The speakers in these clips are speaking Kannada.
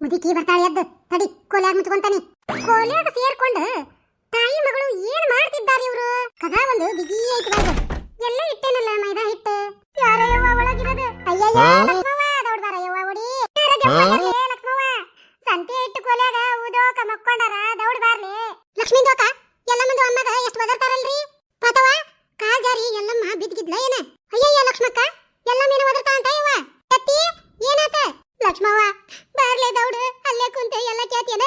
ಮುದುಕಿ ಬರ್ತಾಳೆ ಎದ್ದು ತಡಿ ಕೋಲ್ಯಾಗ ಮುಚ್ಕೊಂತಾನೆ. ಕೋಲ್ಯಾಗ ಸೇರ್ಕೊಂಡು ತಾಯಿ ಮಗಳು ಏನ್ ಮಾಡ್ತಿದ್ದಾರೆ ಇವರು? ಕದಾ ಒಂದು ಬಿಗಿ ಐತಿ ಎಲ್ಲ ಇಟ್ಟೇನಲ್ಲ ಮೈದಾ ಹಿಟ್ಟು? ಯಾರಯ್ಯವ್ವ ಒಳಗಿರೋದು? ಅಯ್ಯಯ್ಯ ಹಾ? ಲಕ್ಷ್ಮವ್ವ ದೌಡ್ ಬಾರಯ್ಯವ್ವ ಒಡಿ ಯಾರ ದೆವ್ವ ಹಾ? ಬರ್ಲಿ, ಲಕ್ಷ್ಮವ್ವ ಸಂತೆ ಇಟ್ಟು ಕೋಲ್ಯಾಗ ಉದೋಕ ಮಕ್ಕೊಂಡಾರ ದೌಡ್ ಬಾರ್ಲಿ ಲಕ್ಷ್ಮೀ ದೋಕ ಎಲ್ಲ ಮಂದಿ ಅಮ್ಮಗ ಎಷ್ಟು ಬದರ್ತಾರಲ್ರಿ ಪಾತವ ಕಾಲ್ ಜಾರಿ ಎಲ್ಲಮ್ಮ ಬಿದ್ಗಿದ್ಲ ಏನ ಅಯ್ಯಯ್ಯ ಲಕ್ಷ್ಮಕ್ಕ ಎಲ್ಲ ಮೀನು ಒದರ್ತಾ ಅಂತ ಇವ ಎತ್ತಿ ಏನಾತ ಲಕ್ಷ್ಮವ್ವ ಬಾರ್ಲೆ ದೌಡು ಅಲ್ಲೇ ಕುಂತೆ ಎಲ್ಲ ಕೇತಿಯನ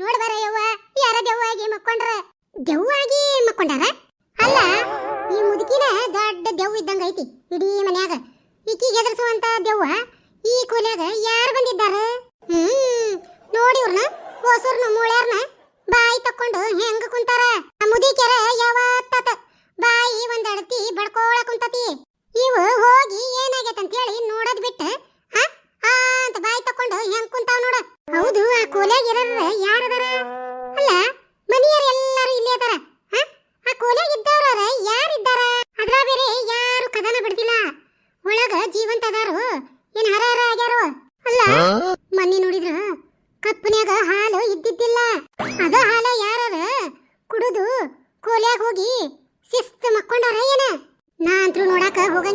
ನೋಡ್ ಬರಯ್ಯವ್ವ ಯಾರ ದೆವ್ವಾಗಿ ಮಕ್ಕೊಂಡ್ರ ದೆವ್ವಾಗಿ ಮಕ್ಕೊಂಡಾರ ಅಲ್ಲ, ಈ ಮುದುಕಿನ ದೊಡ್ಡ ದೆವ್ವ ಇದ್ದಂಗ ಐತಿ, ಇಡೀ ಮನ್ಯಾಗ. ಈಕಿಗೆ ಎದುರಿಸುವಂತ ದೆವ್ವ ಈ ಕೊಲೆಯಾಗ ಯಾರು ಬಂದಿದ್ದಾರ? ಹ್ಮ್, ನೋಡಿ ಇವ್ರನ್ನ ಹೊಸೂರ್ನ, ಮೂಳ್ಯಾರ್ನ ಬಾಯಿ ತಕ್ಕೊಂಡು ಹೆಂಗ ಕುಂತಾರ? ಮುದಿಕೆರ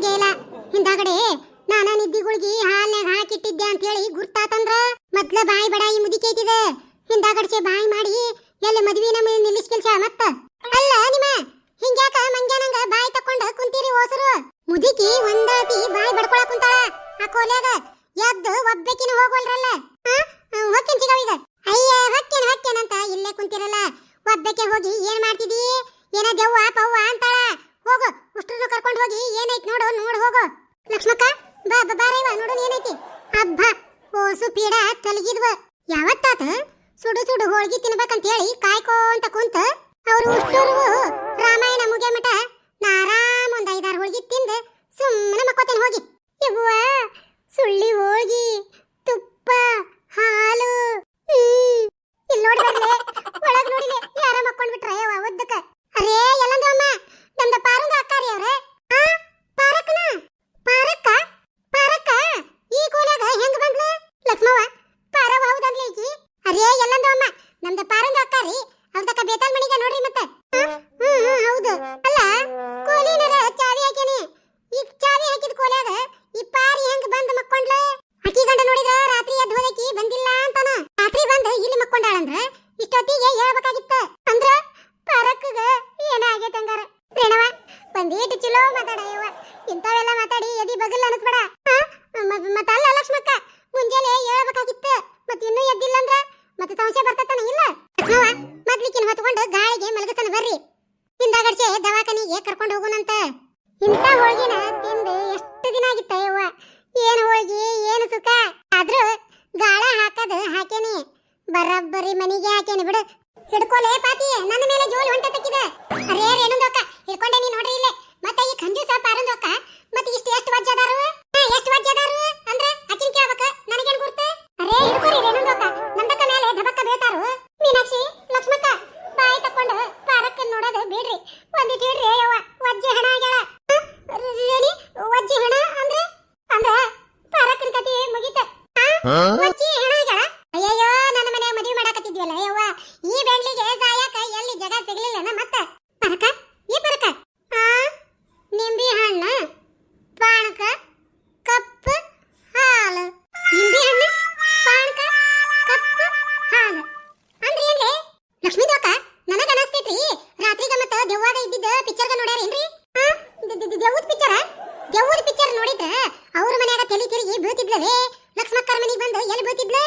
ಹೋಗಂಗೇ ಇಲ್ಲ. ಹಿಂದಾಗಡೆ ನಾನ ನಿದ್ದಿಗುಳ್ಗಿ ಹಾಲ್ನಾಗ ಹಾಕಿಟ್ಟಿದ್ದೆ ಅಂತ ಹೇಳಿ ಗುರ್ತಾತಂದ್ರ ಮೊದ್ಲ ಬಾಯಿ ಬಡಾಯಿ ಮುದಿಕೈತಿದೆ. ಹಿಂದಾಗಡ್ಸೆ ಬಾಯಿ ಮಾಡಿ ಎಲ್ಲಿ ಮದ್ವಿ ನಮ್ಮ ನಿಲ್ಲಿಸ್ ಕೆಲ್ಸ ಮತ್ತ? ಅಲ್ಲ ನಿಮ್ಮ ಹಿಂಗ್ಯಾಕ ಮಂಗ್ಯಾನಂಗ ಬಾಯಿ ತಕೊಂಡ ಕುಂತೀರಿ ಓಸರು? ಮುದಿಕಿ ಒಂದಾತಿ ಬಾಯಿ ಬಡ್ಕೊಳಕ್ ಕುಂತಾಳ ಆ ಕೋಲ್ಯಾಗ. ಎದ್ದು ಒಬ್ಬಕಿನ ಹೋಗೋಲ್ರಲ್ಲ. ಹೊಕ್ಕೇನ್ ಸಿಗವೀಗ ಅಯ್ಯ, ಹೊಕ್ಕೇನ್ ಹೊಕ್ಕೇನ್ ಅಂತ ಇಲ್ಲೇ ಕುಂತಿರಲ್ಲ. ಒಬ್ಬಕ್ಕೆ ಹೋಗಿ ಏನ್ ಮಾಡ್ತಿದಿ? ಏನ ದೆವ್ವ, ಪವ್ವ ಅಂತಾಳ. ಹೋಗು ಉಷ್ಟ್ರನ್ನ ಕರ್ಕೊಂಡು ಹೋಗಿ, ಏನೈತಿ ನೋಡು ನೋಡು ಹೋಗು. ಲಕ್ಷ್ಮಕ್ಕ, ಬಾ ಬಾ ಬಾರೈವ ನೋಡು ಏನೈತಿ. ಹಬ್ಬ ಓಸು ಪೀಡ ತಲಗಿದ್ವ. ಯಾವತ್ತಾತ? ಸುಡು ಸುಡು ಹೋಳ್ಗಿ ತಿನ್ಬೇಕಂತ ಹೇಳಿ ಕಾಯ್ಕೋಂತ ಕುಂತ ಅವ್ರು ಉಷ್ಟೂರು ರಾಮಾಯಣ ಮುಗಿಯ ಮಠ ನಾರಾಮ್ ಒಂದ್ ಐದಾರು ಹೋಳ್ಗಿ ತಿಂದು ಸುಮ್ಮನೆ ಮಕ್ಕೋತೇನೆ ಹೋಗಿ. ಯವ್ವ, ಸುಳ್ಳಿ ಹೋಳ್ಗಿ, ತುಪ್ಪ, ಹಾಲು. ಇಲ್ಲಿ ನೋಡಿ ಒಳಗ್ ನೋಡಿಲೆ ಯಾರ ಮಕ್ಕೊಂಡ್ ಹಾಕದ ಹಾಕೇನಿ. ಬರಬ್ಬರಿ ಮನಿಗೆ ಹಾಕೇನಿ ಬಿಡು. ಹಿಡ್ಕೊಲೇ ಪಾತಿ, ನನ್ನ ಮೇಲೆ ಜೋಲ್ ಹೊಂಟ ತಕ್ಕಿದ. ಅರೇ ರೇಣುಂದೋಕ ಹಿಡ್ಕೊಂಡೆ ನೀ ನೋಡ್ರಿ ಇಲ್ಲೇ. ಮತ್ತೆ ಈ ಖಂಜೂಸ ಪಾರಂದೋಕ ಮತ್ತೆ ಇಷ್ಟು ಎಷ್ಟು ವಜ್ಜ ಅದಾರು? ಎಷ್ಟು ವಜ್ಜ ಅದಾರು? ಅಂದ್ರೆ ಅಕ್ಕಿನ ಕೇಳ್ಬೇಕ, ನನಗೇನ್ ಗುರ್ತ? ಅರೇ ಹಿಡ್ಕೊರಿ ರೇಣುಂದೋಕ ನಮ್ದಕ್ಕ ಮೇಲೆ ಧಬಕ್ಕ ಬೀಳ್ತಾರು. ದೆವ್ವದ ಪಿಕ್ಚರ್ ನೋಡಿದ್ರ ಅವ್ರ ಮನ್ಯಾಗ ತಲೆ ತಿರುಗಿ ಬೀಳ್ತಿದ್ಲವೇ ಲಕ್ಷ್ಮಕ್ಕರ ಮನೆಗೆ ಬಂದು ಎಲ್ಲಿ ಬೀಳ್ತಿದ್ಲ?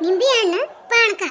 ನಿಂಬೆ ಹಣ್ಣು ಪಾನಕ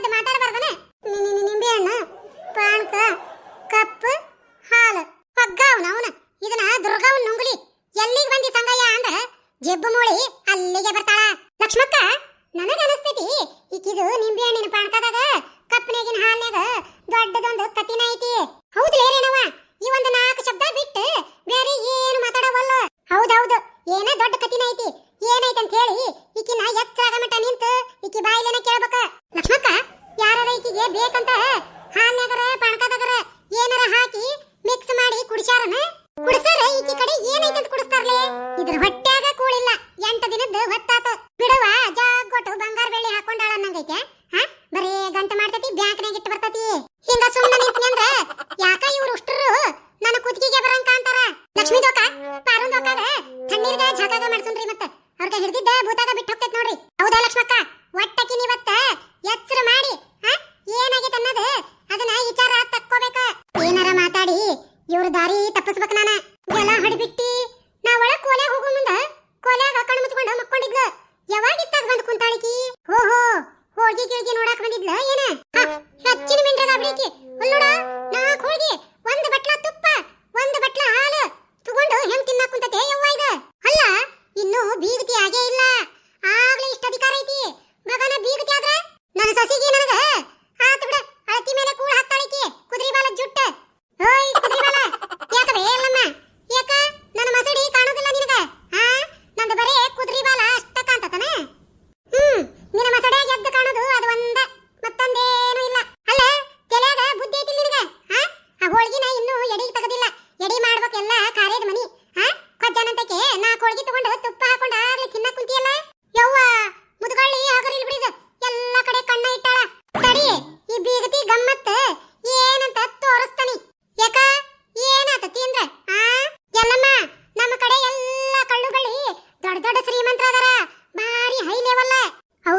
ಎದ್ದು ಮಾತಾಡಬಾರ್ದನ ನಿಂಬೆ ಹಣ್ಣು ಪಾಣಕ ಕಪ್ ಹಾಲು, ಹೊಗ್ಗಾವ್ನ ಅವನ. ಇದನ್ನ ದುರ್ಗಾವನ್ ನುಂಗುಲಿ ಎಲ್ಲಿಗೆ ಬಂದಿ ಸಂಗಯ್ಯ ಅಂದ್ರ ಜೆಬ್ಬು ಮೂಳಿ ಅಲ್ಲಿಗೆ ಬರ್ತಾಳ. ಲಕ್ಷ್ಮಕ್ಕ, ನನಗೆ ಅನಿಸ್ತೈತಿ, ಈಕಿದು ನಿಂಬೆ ಹಣ್ಣಿನ ಪಾಣಕದಾಗ ಕಪ್ಪನಾಗಿನ ಹಾಲ್ನಾಗ ದೊಡ್ಡದೊಂದು ಕತಿನ ಐತಿ. ಝಾಕಾಗ ಮಾಡ್ಸನ್ರಿ ಮತ್ತೆ. ಅವ್ರಿಗೆ ಹಿಡಿದಿದ್ದ ಭೂತಾಗ ಬಿಟ್ಟು ಹೋಗ್ತೈತೆ ನೋಡ್ರಿ. ಹೌದಾ ಲಕ್ಷ್ಮಕ್ಕ? ಒಟ್ಟಕಿ ನೀವ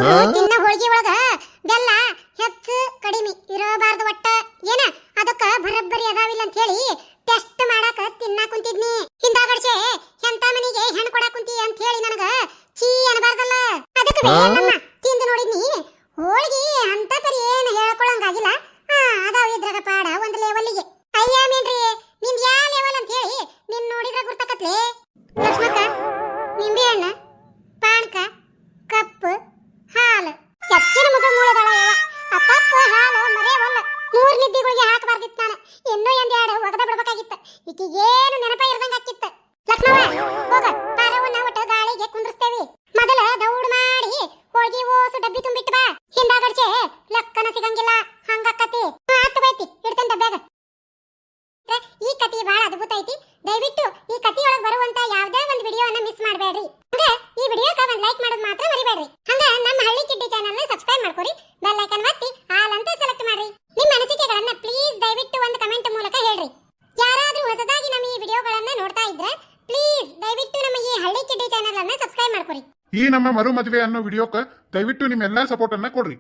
ಹುಡುಗರು ತಿನ್ನ ಹೋಳಿಗೆ ಒಳಗ ಬೆಲ್ಲ ಹೆಚ್ಚು ಕಡಿಮೆ ಇರಬಾರ್ದು ಒಟ್ಟ. ಏನ? ಅದಕ್ಕ ಬರಬ್ಬರಿ ಅದಾವಿಲ್ಲ ಅಂತ ಹೇಳಿ ಟೆಸ್ಟ್ ಮಾಡಾಕ ತಿನ್ನ ಕುಂತಿದ್ನಿ. ಹಿಂದಾಗಡ್ಸೆ ಎಂತ ಮನಿಗೆ ಹೆಣ್ ಕೊಡಾಕ ಕುಂತಿ ಅಂತ ಹೇಳಿ ನನಗ ಚೀ ಅನ್ಬಾರ್ದಲ್ಲ. ಅದಕ್ಕೆ ನೋಡ್ತಾ ಇದ್ರೆ ಪ್ಲೀಸ್ ದಯವಿಟ್ಟು ನಮ್ಮ ಈ ಹಳ್ಳಿ ಕಿಡ್ಡಿ ಚಾನೆಲ್ ಅನ್ನ ಸಬ್ಸ್ಕ್ರೈಬ್ ಮಾಡ್ಕೊರಿ. ಈ ನಮ್ಮ ಮರು ಮದುವೆ ಅನ್ನೋ ವಿಡಿಯೋಕ್ಕೆ ದಯವಿಟ್ಟು ನಿಮ್ಮೆಲ್ಲಾ ಸಪೋರ್ಟ್ ಅನ್ನ ಕೊಡ್ರಿ.